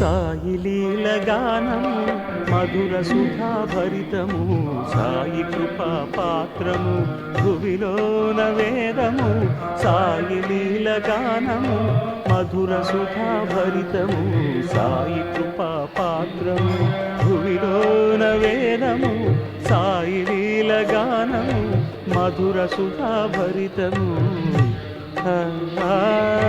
సాయి లీల గానము మధుర సుధాభరితము సాయి కృపా పాత్రము భువిలోన వేదము సాయి లీలగానము మధుర సుధాభరితము సాయి కృపా పాత్రము భువిలోన వేదము సాయి లీలగానము మధుర సుధాభరితము ఆ, ఆ, ఆ.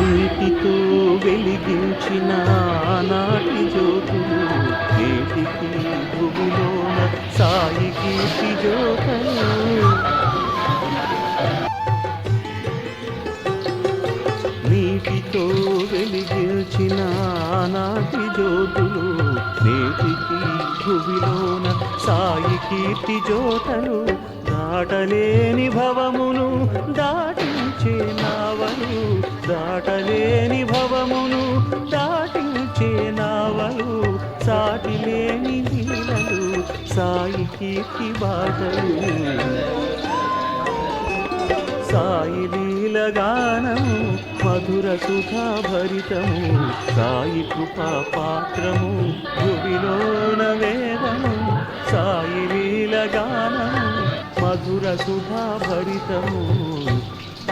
నీటితో వెలిగించిన నాటి జ్యోతులు నేటికి భూమిలోన సాయి కీర్తి జ్యోతులు. నీటితో వెలిగించిన నాటి జ్యోతులు నేటికి భూమిలోన సాయి కీర్తి జ్యోతలు దాటలేని భవమును దాటి దాటించే నావలు దాటలేని భవమును దాటించే నావలు సాటిలేని నీలలు సాయి కీర్తి బాటలు సాయి లీలగానము మధుర సుధాభరితము సాయి కృపా పాత్రము భువిలోన వేదము సాయి లీలగానము మధుర సుధాభరితము.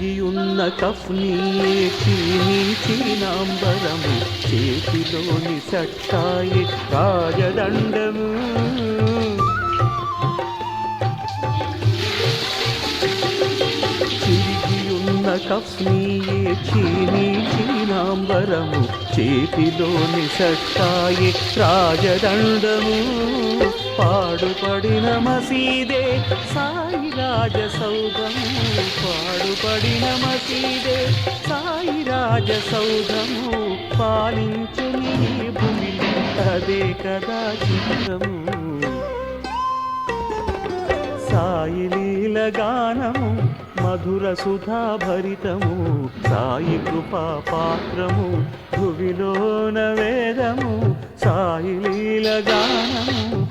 చిరిగి ఉన్న కఫ్ని చీనాంబరము చేతిలోని సట్టాయి రాజదండము. చిరిగి ఉన్న కఫ్ని చీని చేతిలోని సట్టాయి రాజదండము. పాడుపడిన మసీదే సాయి రాజ సౌధము పాడుపడిన మసీదే సాయి రాజ సౌధము పాలించు నీ భూమి అదే కదా చిత్రము సాయి లీల గానము మధుర సుధాభరితము సాయి కృపా పాత్రము భువిలోన వేదము సాయి లీల గానము.